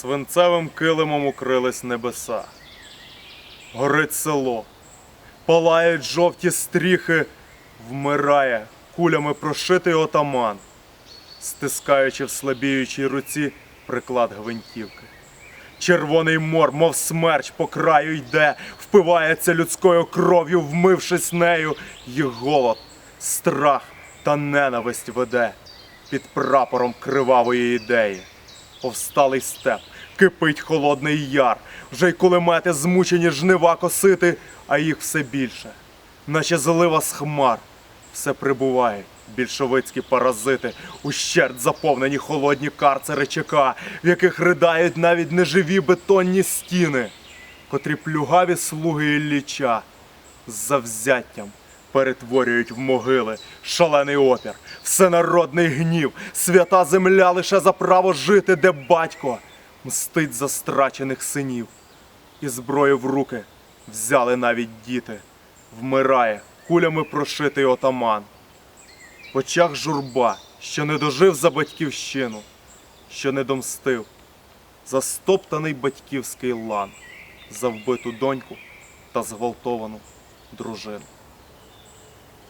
Свинцевим килимом укрились небеса. Горить село, палають жовті стріхи, вмирає кулями прошитий отаман, стискаючи в слабіючій руці приклад гвинтівки. Червоний мор, мов смерч, по краю йде, впивається людською кров'ю, вмившись нею, їх голод, страх та ненависть веде під прапором кривавої ідеї. Повсталий степ, кипить холодний яр, вже й кулемети змучені жнива косити, а їх все більше, наче злива з хмар, все прибувають більшовицькі паразити, ущерть заповнені холодні карцери ЧК, в яких ридають навіть неживі бетонні стіни, котрі плюгаві слуги Ілліча з завзяттям перетворюють в могили шалений опір, всенародний гнів, свята земля лише за право жити, де батько мстить за страчених синів. І зброю в руки взяли навіть діти. Вмирає кулями прошитий отаман. В очах журба, що не дожив за батьківщину, що не домстив, за стоптаний батьківський лан, за вбиту доньку та зґвалтовану дружину.